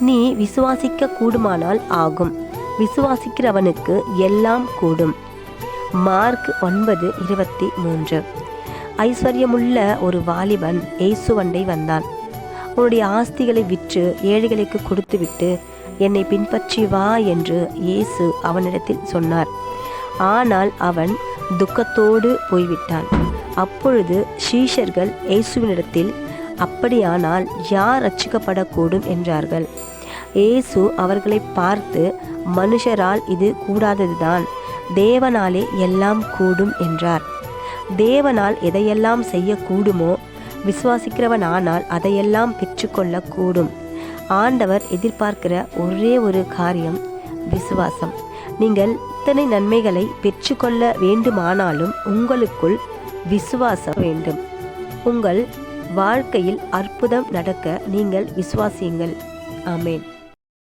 நீ விசுவாசிக்க கூடுமானால் ஆகும். விசுவாசிக்கிறவனுக்கு எல்லாம் கூடும். மார்க் ஒன்பது இருபத்தி மூன்று. ஐஸ்வர்யமுள்ள ஒரு வாலிபன் இயேசுவண்டை வந்தான். உன்னுடைய ஆஸ்திகளை விற்று ஏழைகளுக்கு கொடுத்துவிட்டு என்னை பின்பற்றி வா என்று இயேசு அவனிடத்தில் சொன்னார். ஆனால் அவன் துக்கத்தோடு போய்விட்டான். அப்பொழுது ஷீஷர்கள் இயேசுவினிடத்தில் அப்படியானால் யார் ரட்சிக்கப்படக்கூடும் என்றார்கள். இயேசு அவர்களை பார்த்து மனுஷரால் இது கூடாததுதான் தேவனாலே எல்லாம் கூடும் என்றார். தேவனால் எதையெல்லாம் செய்யக்கூடுமோ விசுவாசிக்கிறவனானால் அதையெல்லாம் பெற்றுக்கொள்ள கூடும் ஆண்டவர் எதிர்பார்க்கிற ஒரே ஒரு காரியம் விசுவாசம். நீங்கள் இத்தனை நன்மைகளை பெற்றுக்கொள்ள வேண்டுமானாலும் உங்களுக்குள் விசுவாசம் வேண்டும். உங்கள் வாழ்க்கையில் அற்புதம் நடக்க நீங்கள் விசுவாசியுங்கள். ஆமேன்.